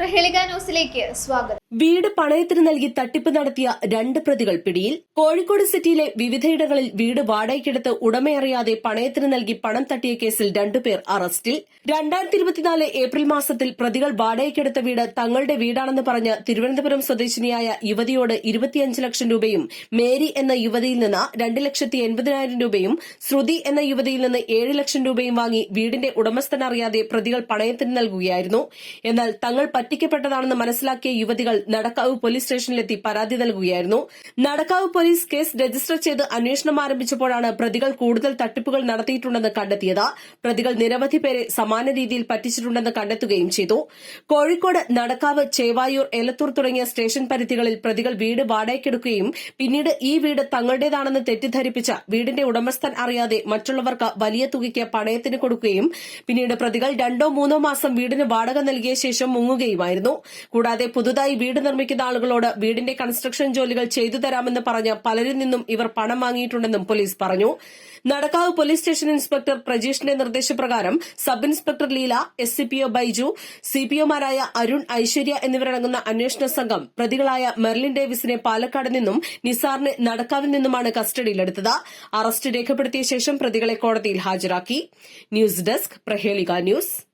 പ്രഹേളിക ന്യൂസിലേക്ക് സ്വാഗതം വീട് പണയത്തിന് നൽകി തട്ടിപ്പ് നടത്തിയ രണ്ട് പ്രതികൾ പിടിയിൽ. കോഴിക്കോട് സിറ്റിയിലെ വിവിധയിടങ്ങളിൽ വീട് വാടകയ്ക്കെടുത്ത് ഉടമയറിയാതെ പണയത്തിന് നൽകി പണം തട്ടിയ കേസിൽ രണ്ടുപേർ അറസ്റ്റിൽ. രണ്ടായിരത്തി ഇരുപത്തിനാല് ഏപ്രിൽ മാസത്തിൽ പ്രതികൾ വാടകയ്ക്കെടുത്ത വീട് തങ്ങളുടെ വീടാണെന്ന് പറഞ്ഞ് തിരുവനന്തപുരം സ്വദേശിനിയായ യുവതിയോട് ഇരുപത്തിയഞ്ച് ലക്ഷം രൂപയും മേരി എന്ന യുവതിയിൽ നിന്ന് രണ്ട് ലക്ഷത്തി എൺപതിനായിരം രൂപയും ശ്രുതി എന്ന യുവതിയിൽ നിന്ന് ഏഴ് ലക്ഷം രൂപയും വാങ്ങി വീടിന്റെ ഉടമസ്ഥനറിയാതെ പ്രതികൾ പണയത്തിന് നൽകുകയായിരുന്നു. എന്നാൽ തങ്ങൾ പറ്റിക്കപ്പെട്ടതാണെന്ന് മനസ്സിലാക്കിയ യുവതികൾ നടക്കാവ് പോലീസ് സ്റ്റേഷനിലെത്തി പരാതി നൽകുകയായിരുന്നു. നടക്കാവ് പോലീസ് കേസ് രജിസ്റ്റർ ചെയ്ത് അന്വേഷണം ആരംഭിച്ചപ്പോഴാണ് പ്രതികൾ കൂടുതൽ തട്ടിപ്പുകൾ നടത്തിയിട്ടുണ്ടെന്ന് കണ്ടെത്തിയത്. പ്രതികൾ നിരവധി പേരെ സമാന രീതിയിൽ പറ്റിച്ചിട്ടുണ്ടെന്ന് കണ്ടെത്തുകയും ചെയ്തു. കോഴിക്കോട് നടക്കാവ് ചേവായൂർ എലത്തൂർ തുടങ്ങിയ സ്റ്റേഷൻ പരിധികളിൽ പ്രതികൾ വീട് വാടകയ്ക്കെടുക്കുകയും പിന്നീട് ഈ വീട് തങ്ങളുടേതാണെന്ന് തെറ്റിദ്ധരിപ്പിച്ച വീടിന്റെ ഉടമസ്ഥൻ അറിയാതെ മറ്റുള്ളവർക്ക് വലിയ തുകയ്ക്ക് പണയത്തിന് കൊടുക്കുകയും പിന്നീട് പ്രതികൾ രണ്ടോ മൂന്നോ മാസം വീടിന് വാടക നൽകിയ ശേഷം മുങ്ങുകയുമായിരുന്നു. കൂടാതെ പുതുതായി വീട് നിർമ്മിക്കുന്ന ആളുകളോട് വീടിന്റെ കൺസ്ട്രക്ഷൻ ജോലികൾ ചെയ്തു തരാമെന്ന് പറഞ്ഞ് പലരിൽ നിന്നും ഇവർ പണം വാങ്ങിയിട്ടുണ്ടെന്നും പോലീസ് പറഞ്ഞു. നടക്കാവ് പോലീസ് സ്റ്റേഷൻ ഇൻസ്പെക്ടർ പ്രജീഷിന്റെ നിർദ്ദേശപ്രകാരം sub inspector Leela S C P O Baiju C P ഒമാരായ Arun Aishwarya എന്നിവരടങ്ങുന്ന അന്വേഷണ സംഘം പ്രതികളായ മെർലിൻ ഡേവിസിനെ പാലക്കാട് നിന്നും നിസാറിനെ നടക്കാവിൽ നിന്നുമാണ് കസ്റ്റഡിയിലെടുത്തത്. അറസ്റ്റ് രേഖപ്പെടുത്തിയ ശേഷം പ്രതികളെ കോടതിയിൽ ഹാജരാക്കി. News desk Prahelika news.